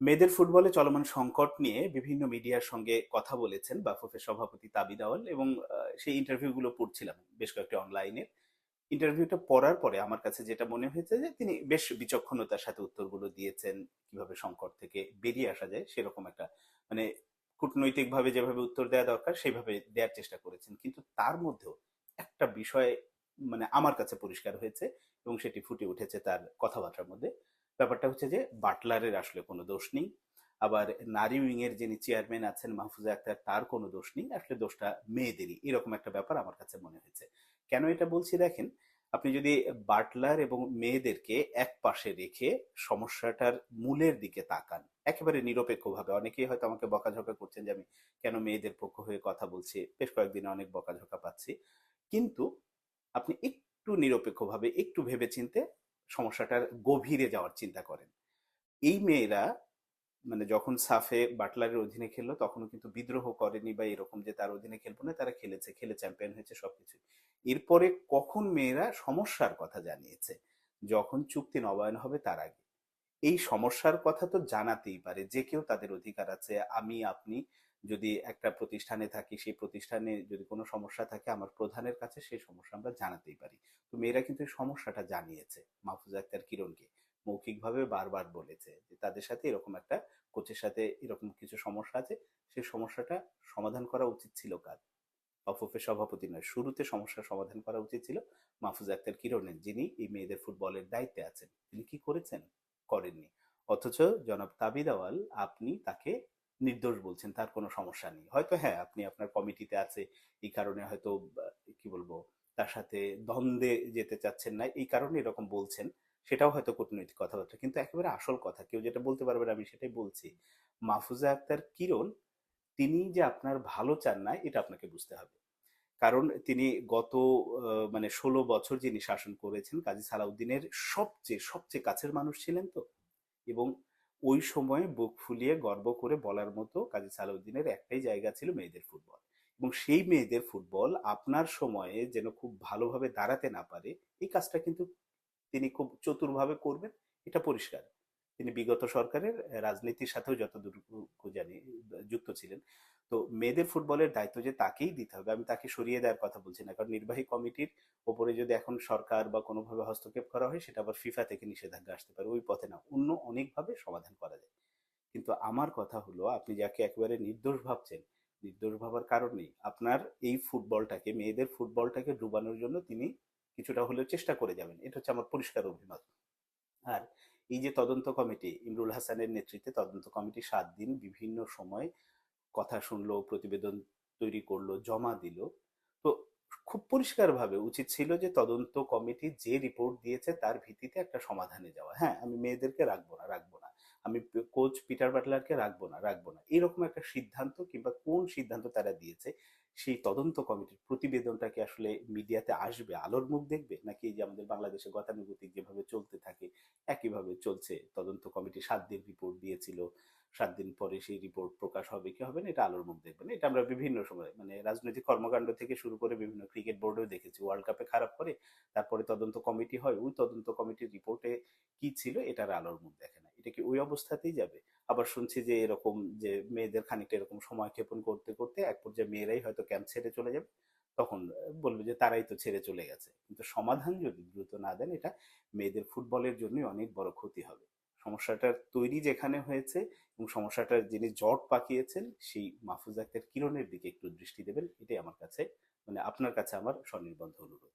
মেয়েদের ফুটবলে চলমান সংকট নিয়ে বিভিন্ন মিডিয়ার সঙ্গে কথা বলেছেন বাফুফের সভাপতি তাবি দাওয়াল এবং সেই ইন্টারভিউগুলো পড়ছিলাম বেশ কয়েকটি অনলাইনে ইন্টারভিউটা পড়ার পরে আমার কাছে যেটা মনে হয়েছে যে, তিনি বেশ বিচক্ষণতার সাথে উত্তরগুলো দিয়েছেন, কীভাবে সংকট থেকে বেরিয়ে আসা যায় সেরকম একটা মানে কূটনৈতিকভাবে যেভাবে উত্তর দেওয়া দরকার সেইভাবে দেওয়ার চেষ্টা করেছেন। কিন্তু তার মধ্যেও একটা বিষয় মানে আমার কাছে পরিষ্কার হয়েছে এবং সেটি ফুটে উঠেছে তার কথাবার্তার মধ্যে। ব্যাপারটা হচ্ছে যে বাটলারের আসলে কোনো দোষ নেই। আবার নারী উইং এর যিনি চেয়ারম্যান আছেন মাহফুজা আক্তার, তার কোনো দোষ নেই। আসলে দোষটা মেয়েদেরই। এরকম একটা ব্যাপার আমার কাছে মনে হয়েছে। কেন এটা বলছি দেখেন, আপনি যদি বাটলার এবং মেয়েদেরকে এক পাশে রেখে সমস্যাটার মূলের দিকে তাকান, একেবারে নিরপেক্ষভাবে, অনেকেই হয়তো আমাকে বকাঝকা করছেন যে আমি কেন মেয়েদের পক্ষ হয়ে কথা বলছি, বেশ কয়েকদিনে অনেক বকাঝকা পাচ্ছি। কিন্তু আপনি একটু নিরপেক্ষভাবে, একটু ভেবেচিন্তে সমস্যাটার গভীরে যাওয়ার চিন্তা করেন। এই মেয়েরা মানে যখন সাফে বাটলারের অধীনে খেললো, তখনও কিন্তু বিদ্রোহ করেনি বা এরকম যে তার অধীনে খেলব না, তারা খেলেছে, খেলে চ্যাম্পিয়ন হয়েছে সবকিছু এরপরে কখন মেয়েরা সমস্যার কথা জানিয়েছে? যখন চুক্তি নবায়ন হবে তার আগে। এই সমস্যার কথা তো জানাতেই পারে। যে কেউ তাদের অধিকার আছে, আমি, আপনি যদি একটা প্রতিষ্ঠানে থাকি, সেই প্রতিষ্ঠানে যদি কোনো সমস্যা থাকে, আমার প্রধানের কাছে সেই সমস্যা আমরা জানাতেই পারি। তো মেয়েরা কিন্তু এই সমস্যাটা জানিয়েছে। মাহফুজা আক্তার কিরণকে মৌখিকভাবে বারবার বলেছে যে, তাদের সাথে এরকম একটা কোচের সাথে এরকম কিছু সমস্যা আছে সেই সমস্যাটা সমাধান করা উচিত ছিল কার? অফুফের সভাপতি নয়, শুরুতে সমস্যার সমাধান করা উচিত ছিল মাহফুজ আক্তার কিরণের, যিনি এই মেয়েদের ফুটবলের দায়িত্বে আছেন। তিনি কি করেছেন? করেননি। অথচ জনাব তাবিদ আওয়াল আপনি তাকে নির্দোষ বলছেন, তার কোনো সমস্যা নেই। হয়তো হ্যাঁ আপনি আপনার কমিটিতে আছে, এই কারণে হয়তো, কি বলব, তার সাথে দ্বন্দ্বে যেতে চাচ্ছেন না, এই কারণে এরকম বলছেন, সেটাও হয়তো কূটনৈতিক কথাবার্তা। কিন্তু একেবারে আসল কথা, কেউ যেটা বলতে পারবে আমি সেটাই বলছি। মাহফুজা আক্তার কিরণ, তিনি যে আপনার ভালো চান না, এটা আপনাকে বুঝতে হবে। কারণ তিনি গত মানে ষোলো বছর যিনি শাসন করেছেন, কাজী সালাউদ্দিনের সবচেয়ে সবচেয়ে কাছের মানুষ ছিলেন তো। এবং ওই সময়ে বুক ফুলিয়ে গর্ব করে বলার মতো কাজী সালাউদ্দিনের একটাই জায়গা ছিল মেয়েদের ফুটবল। এবং সেই মেয়েদের ফুটবল আপনার সময়ে যেন খুব ভালোভাবে দাঁড়াতে না পারে, এই কাজটা কিন্তু তিনি খুব চতুরভাবে করবেন, এটা পরিষ্কার। তিনি বিগত সরকারের রাজনীতির সাথেও যতদূর জানি, যুক্ত ছিলেন। মেয়েদের ফুটবলের দায়িত্ব যে তাকেই দিতে হবে। আমি তাকে সরিয়ে দেওয়ার কথা বলছি না। কারণ নির্বাহী কমিটির ওপরে যদি এখন সরকার বা কোনোভাবে হস্তক্ষেপ করা হয়, সেটা আবার ফিফা থেকে নিষেধাজ্ঞা আসতে পারে। ওই পথে না, অন্য অনেকভাবে সমাধান করা যায়। কিন্তু আমার কথা হলো, আপনি যাকে একেবারে নির্দোষ ভাবছেন, নির্দোষ ভাবার কারণ নেই। আপনার এই ফুটবলটাকে, মেয়েদের ফুটবলটাকে ডুবানোর জন্য তিনি কিছুটা হলেও চেষ্টা করে যাবেন। এটা হচ্ছে আমার পরিষ্কার অভিমত। আর এই যে তদন্ত কমিটি, ইমরুল হাসানের নেতৃত্বে তদন্ত কমিটি সাত দিন বিভিন্ন সময় কথা শুনলো, প্রতিবেদন তৈরি করল, জমা দিল। তো খুব পরিষ্কারভাবে উচিত ছিল যে তদন্ত কমিটি যে রিপোর্ট দিয়েছে তার ভিত্তিতে একটা সমাধানে যাওয়া। হ্যাঁ আমি মেয়েদেরকে রাখব না রাখব না। আমি কোচ পিটার বাটলারকে রাখব না রাখব না। এরকম একটা সিদ্ধান্ত কিংবা কোন সিদ্ধান্ত তারা দিয়েছে, সেই তদন্ত কমিটির প্রতিবেদনটাকে আসলে মিডিয়াতে আসবে, আলোর মুখ দেখবে? নাকি যে আমাদের বাংলাদেশে গতানুগতিক যেভাবে চলতে থাকে, একইভাবে চলছে, তদন্ত কমিটি সাত দিন রিপোর্ট দিয়েছিল। সাত দিন পরে সেই রিপোর্ট প্রকাশ হবে, কি হবে না, এটা আলোর মুখ দেখবে না। এটা আমরা বিভিন্ন সময় মানে রাজনৈতিক কর্মকাণ্ড থেকে শুরু করে বিভিন্ন ক্রিকেট বোর্ডেও দেখেছি। ওয়ার্ল্ড কাপে খারাপ করে, তারপরে তদন্ত কমিটি হয়, ওই তদন্ত কমিটির রিপোর্টে কি ছিল এটার আলোর মুখ দেখে না। এটা কি ওই অবস্থাতেই যাবে? আবার শুনছি যে এরকম, যে মেয়েদের খানিকটা এরকম সময় ক্ষেপণ করতে করতে এক পর্যায়ে মেয়েরাই হয়তো ক্যাম্প ছেড়ে চলে যাবে। তখন বলবে যে তারাই তো ছেড়ে চলে গেছে। কিন্তু সমাধান যদি দ্রুত না দেন, এটা মেয়েদের ফুটবলের জন্যই অনেক বড় ক্ষতি হবে। সমস্যাটার তৈরি যেখানে হয়েছে এবং সমস্যাটার যিনি জট পাকিয়েছেন, সেই মাহফুজ আক্তার কিরণের দিকে একটু দৃষ্টি দেবেন, এটাই আমার কাছে মানে আপনার কাছে আমার স্বনির্বন্ধ অনুরোধ।